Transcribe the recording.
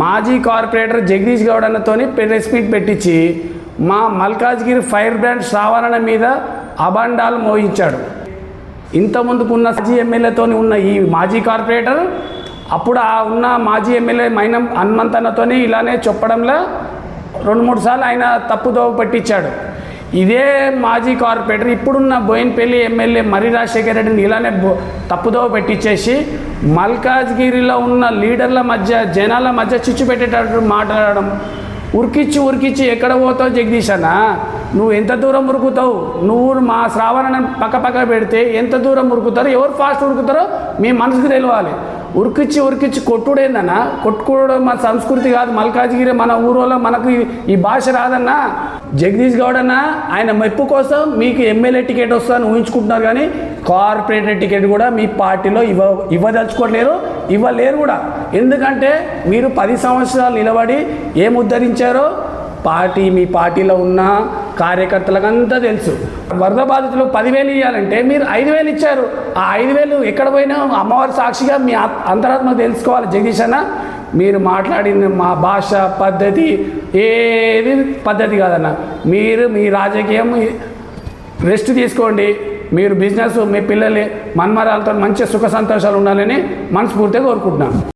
మాజీ కార్పొరేటర్ జగదీష్ గౌడ్ అన్నతోని press meet పెట్టించి మా మల్కాజ్గిరి ఫైర్ బ్రాండ్ శ్రావణ మీద అబండాలు మోయించాడు. ఇంత ముందుకున్న మాజీ ఎమ్మెల్యేతో ఉన్న ఈ మాజీ కార్పొరేటర్ అప్పుడు ఆ ఉన్న మాజీ ఎమ్మెల్యే మైనం హనుమంతన్నతోని ఇలానే చెప్పడంలో రెండు మూడు సార్లు ఆయన తప్పుదోవ పట్టించాడు. ఇదే మాజీ కార్పొరేటర్ ఇప్పుడున్న బోయిన్పల్లి ఎమ్మెల్యే మరి రాజశేఖర రెడ్డిని ఇలానే తప్పుదోవ పెట్టించేసి మల్కాజ్గిరిలో ఉన్న లీడర్ల మధ్య జనాల మధ్య చిచ్చు పెట్టేటట్టు మాట్లాడడం. ఉరికిచ్చి ఉరికిచ్చి ఎక్కడ పోతావు జగదీశనా నువ్వు ఎంత దూరం ఉరుకుతావు? నువ్వు మా శ్రావణ పక్క పక్క పెడితే ఎంత దూరం ఉరుకుతారో ఎవరు ఫాస్ట్ ఉరుకుతారో మీ మనసుకు తెలియాలి. ఉరికిచ్చి ఉరికిచ్చి కొట్టుడేందన్నా? కొట్టుకోవడం మన సంస్కృతి కాదు మల్కాజ్గిరి మన ఊరోలో మనకు ఈ- ఈ భాష రాదన్నా? జగదీష్ గౌడ్ అన్న ఆయన మెప్పు కోసం మీకు ఎమ్మెల్యే టికెట్ వస్తుందని ఊహించుకుంటున్నారు కానీ కార్పొరేటర్ టికెట్ కూడా మీ పార్టీలో ఇవ్వ ఇవ్వదలుచుకోవట్లేరు ఇవ్వలేరు కూడా. ఎందుకంటే మీరు పది సంవత్సరాలు నిలబడి ఏం ఉద్ధరించారో పార్టీ మీ పార్టీలో ఉన్న కార్యకర్తలకంతా తెలుసు. వరద బాధితులు పదివేలు ఇవ్వాలంటే మీరు ఐదు వేలు ఇచ్చారు. ఆ ఐదు వేలు ఎక్కడ పోయినా అమ్మవారి సాక్షిగా మీ అంతరాత్మ తెలుసుకోవాలి. జగదీష్ అన్న మీరు మాట్లాడిన మా భాష పద్ధతి ఏది పద్ధతి కాదన్న. మీరు మీ రాజకీయం రెస్ట్ తీసుకోండి. మీరు బిజినెస్ మీ పిల్లలు మన్మరాలతో మంచి సుఖ సంతోషాలు ఉండాలని మనస్ఫూర్తిగా కోరుకుంటున్నాను.